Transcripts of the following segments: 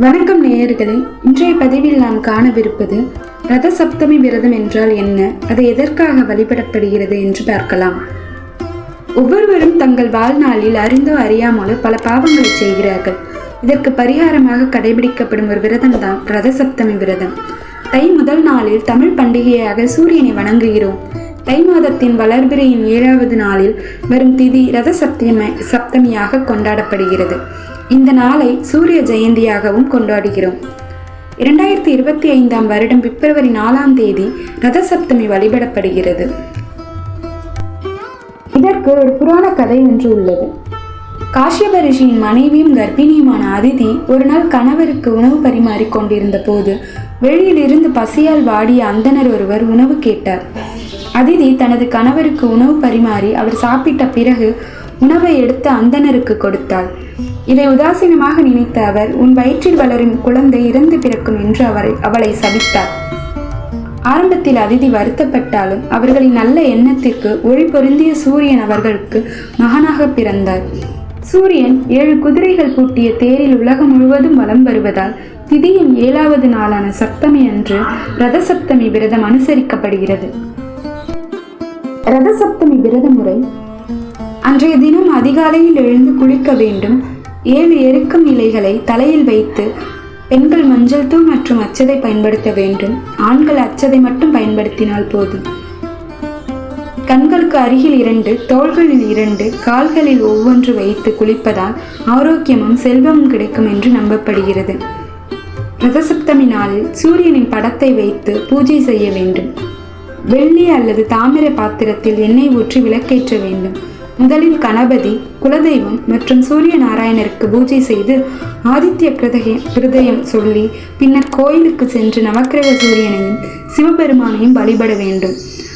வணக்கம் நேயர்களே. இன்றைய பதிவில் நாம் காணவிருப்பது ரத சப்தமி விரதம் என்றால் என்ன? அது எதற்காக வழிபடப்படுகிறது என்று பார்க்கலாம். ஒவ்வொருவரும் தங்கள் வாழ்நாளில் அறிந்தோ அறியாமலோ பல பாவங்களை செய்கிறார்கள். இதற்கு பரிகாரமாக கடைபிடிக்கப்படும் ஒரு விரதம் தான் ரத சப்தமி விரதம். தை முதல் நாளில் தமிழ் பண்டிகையாக சூரியனை வணங்குகிறோம். தை மாதத்தின் வளர்பிறையின் ஏழாவது நாளில் வரும் திதி ரத சப்தமி சப்தமியாக கொண்டாடப்படுகிறது. இந்த நாளை சூரிய ஜெயந்தியாகவும் கொண்டாடுகிறோம். இரண்டாயிரத்தி இருபத்தி ஐந்தாம் வருடம் பிப்ரவரி நாலாம் தேதி ரதசப்தமி வழிபடப்படுகிறது. இதற்கு ஒரு புராண கதை ஒன்று உள்ளது. காஷ்யப ரிஷியின் மனைவியும் கர்ப்பிணியுமான அதிதி ஒரு நாள் கணவருக்கு உணவு பரிமாறிக் கொண்டிருந்த போது வெளியிலிருந்து பசியால் வாடிய அந்தனர் ஒருவர் உணவு கேட்டார். அதிதி தனது கணவருக்கு உணவு பரிமாறி அவர் சாப்பிட்ட பிறகு உணவை எடுத்து அந்தணருக்கு கொடுத்தாள். இதை உதாசீனமாக நினைத்த அவர் உன் வயிற்றில் வளரும் குழந்தை இறந்து பிறக்கும் என்று அவரை அவளை சபித்தார். ஆரம்பத்தில் அதிதி வருத்தப்பட்டாலும் அவர்களின் நல்ல எண்ணத்திற்கு ஒளி பொருந்திய சூரியன் அவர்களுக்கு மகனாக பிறந்தார். சூரியன் ஏழு குதிரைகள் பூட்டிய தேரில் உலகம் முழுவதும் வலம் வருவதால் திதியின் ஏழாவது நாளான சப்தமி அன்று ரத சப்தமி விரதம் அனுசரிக்கப்படுகிறது. ரத சப்தமி விரத முறை அன்றைய தினம் அதிகாலையில் எழுந்து குளிக்க வேண்டும் ஏழு எருக்கும் இலைகளை தலையில் வைத்து பெண்கள் மஞ்சள் தூள் மற்றும் அச்சதை பயன்படுத்த வேண்டும். ஆண்கள் அச்சதை மட்டும் பயன்படுத்தினால் போதும். கண்களுக்கு அருகில் இரண்டு தோள்களில் இரண்டு கால்களில் ஒவ்வொன்று வைத்து குளிப்பதால் ஆரோக்கியமும் செல்வமும் கிடைக்கும் என்று நம்பப்படுகிறது. ரதசப்தமி நாளில் சூரியனின் படத்தை வைத்து பூஜை செய்ய வேண்டும். வெள்ளி அல்லது தாமிர பாத்திரத்தில் எண்ணெய் ஊற்றி விளக்கேற்ற வேண்டும். முதலில் கணபதி குலதெய்வம் மற்றும் சூரிய நாராயணருக்கு பூஜை செய்து ஆதித்ய கிருதய கிருதயம் சொல்லி பின்னர் கோயிலுக்கு சென்று நவக்கிரக சூரியனையும் சிவபெருமானையும் வழிபட வேண்டும்.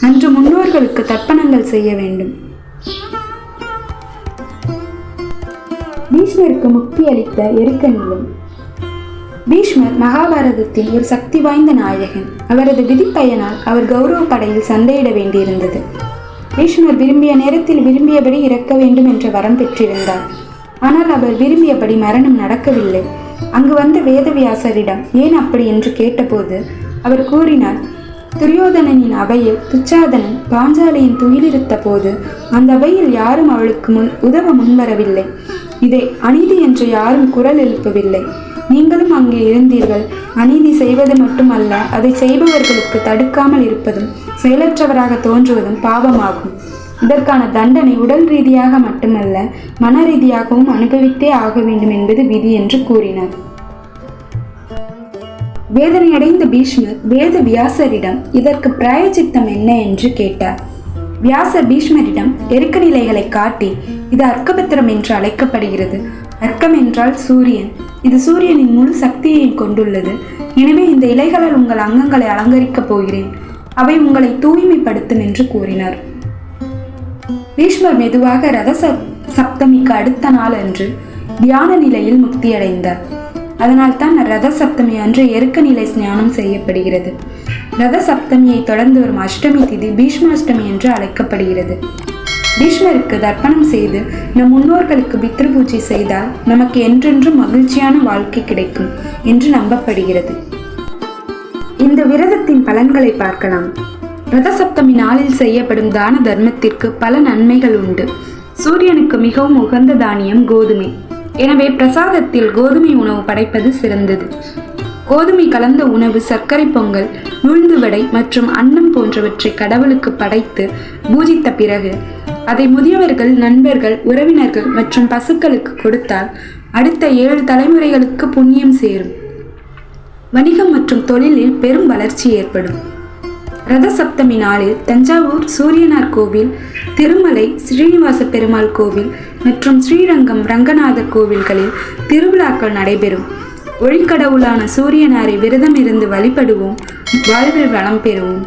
அன்று முன்னோர்களுக்கு தர்ப்பணங்கள் செய்ய வேண்டும். பீஷ்மருக்கு முக்தி அளித்த எருக்க நிலம் பீஷ்மர் மகாபாரதத்தின் ஒரு சக்தி வாய்ந்த நாயகன். அவரது விதிப்பயனால் அவர் கௌரவ படையில் சண்டையிட வேண்டியிருந்தது. பீஷ்மர் விரும்பிய நேரத்தில் விரும்பியபடி இறக்க வேண்டும் என்ற வரம் பெற்றிருந்தார். ஆனால் அவர் விரும்பியபடி மரணம் நடக்கவில்லை. அங்கு வந்த வேதவியாசரிடம் ஏன் அப்படி? என்று கேட்டபோது அவர் கூறினார் துரியோதனனின் அவையில் துச்சாதனன் பாஞ்சாலியின் துயிலிருத்த போது அந்த அவையில் யாரும் அவளுக்கு முன் உதவ முன்வரவில்லை. இதை அநீதி என்று யாரும் குரல் எழுப்பவில்லை. நீங்களும் அங்கே இருந்தீர்கள். அநீதி செய்வது மட்டுமல்ல அதை செய்பவர்களுக்கு தடுக்காமல் இருப்பதும் செயலற்றவராக தோன்றுவதும் பாவமாகும். இதற்கான தண்டனை உடல் ரீதியாக மட்டுமல்ல மன ரீதியாகவும் அனுபவித்தே ஆக வேண்டும் என்பது விதி என்று கூறினார். வேதனையடைந்த பீஷ்மர் வேத வியாசரிடம் இதற்கு பிராயச்சித்தம் என்ன? என்று கேட்டார். வியாசர் பீஷ்மரிடம் எருக்க நிலைகளை காட்டி இது அர்க்கபத்திரம் என்று அழைக்கப்படுகிறது. அர்க்கம் என்றால் சூரியன். இது சூரியனின் முழு சக்தியையும் கொண்டுள்ளது. எனவே இந்த இலைகளால் உங்கள் அங்கங்களை அலங்கரிக்கப் போகிறேன். அவை உங்களை தூய்மைப்படுத்தும் என்று கூறினார். பீஷ்மர் மெதுவாக ரத சப்தமிக்கு அடுத்த நாள் அன்று தியான நிலையில் முக்தியடைந்தார். அதனால் தான் ரத சப்தமி அன்று எருக்க நிலை ஸ்நானம் செய்யப்படுகிறது. ரத சப்தமியை தொடர்ந்து வரும் அஷ்டமி திதி பீஷ்மாஷ்டமி என்று அழைக்கப்படுகிறது. பீஷ்மருக்கு தர்ப்பணம் செய்து நம் முன்னோர்களுக்கு பித்ரு பூஜை செய்தால் நமக்கு என்றென்றும் மகிழ்ச்சியான வாழ்க்கை கிடைக்கும் என்று நம்பப்படுகிறது. இந்த விரதத்தின் பலன்களை பார்க்கலாம். ரதசப்தமி நாளில் செய்யப்படும் தான தர்மத்திற்கு பல நன்மைகள் உண்டு. சூரியனுக்கு மிகவும் உகந்த தானியம் கோதுமை. எனவே பிரசாதத்தில் கோதுமை உணவு படைப்பது சிறந்தது. கோதுமை கலந்த உணவு சர்க்கரை பொங்கல் உளுந்து வடை மற்றும் அன்னம் போன்றவற்றை கடவுளுக்கு படைத்து பூஜித்த பிறகு அதை முதியவர்கள் நண்பர்கள் உறவினர்கள் மற்றும் பசுக்களுக்கு கொடுத்தால் அடுத்த ஏழு தலைமுறைகளுக்கு புண்ணியம் சேரும். வணிகம் மற்றும் தொழிலில் பெரும் வளர்ச்சி ஏற்படும். ரத சப்தமி நாளில் தஞ்சாவூர் சூரியனார் கோவில் திருமலை ஸ்ரீனிவாச பெருமாள் கோவில் மற்றும் ஸ்ரீரங்கம் ரங்கநாதர் கோவில்களில் திருவிழாக்கள் நடைபெறும். ஒளிக்கடவுளான சூரியனாரை விரதமிருந்து வழிபடுவோம் வாழ்வில் வளம் பெறுவோம்.